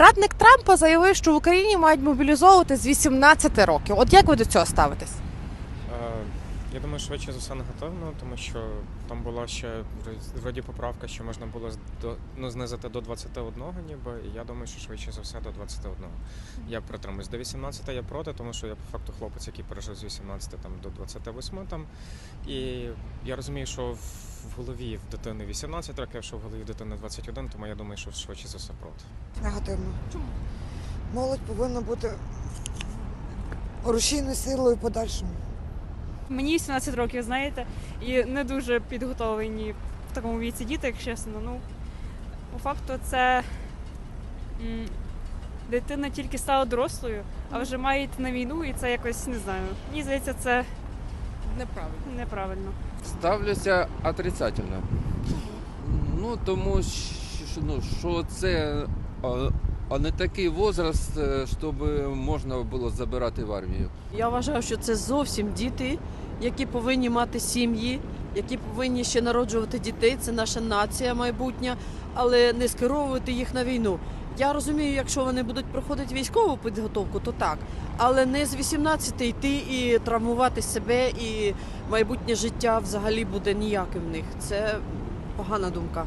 Радник Трампа заявив, що в Україні мають мобілізовувати з 18 років. От як ви до цього ставитесь? Е, Я думаю, швидше за все негативно, тому що там була ще вроді- поправка, що можна було ну, знизити до 21 ніби, і я думаю, що швидше за все до 21. Я притримуюсь. До 18 я проти, тому що я по факту хлопець, який пережив з 18 там, до 28 там. І я розумію, що в в голові в дитини 18 років, що в голові в дитини 21, тому я думаю, що швидше за все проти. Негативно. Чому? Молодь повинна бути рушійною силою подальшому. Мені 18 років, знаєте, і не дуже підготовлені в такому віці діти, як чесно. Ну, по факту, це м, дитина тільки стала дорослою, а вже має йти на війну, і це якось не знаю. Мені здається, це Неправильно. неправильно. Ставлюся отрицательно. Ну, тому що, ну, що це а, а не такий возраст, е, щоб можна було забирати в армію. Я вважаю, що це зовсім діти, які повинні мати сім'ї, які повинні ще народжувати дітей. Це наша нація майбутня, але не скеровувати їх на війну. Я розумію, якщо вони будуть проходити військову підготовку, то так. Але не з 18 йти і травмувати себе, і майбутнє життя взагалі буде ніяким в них. Це погана думка.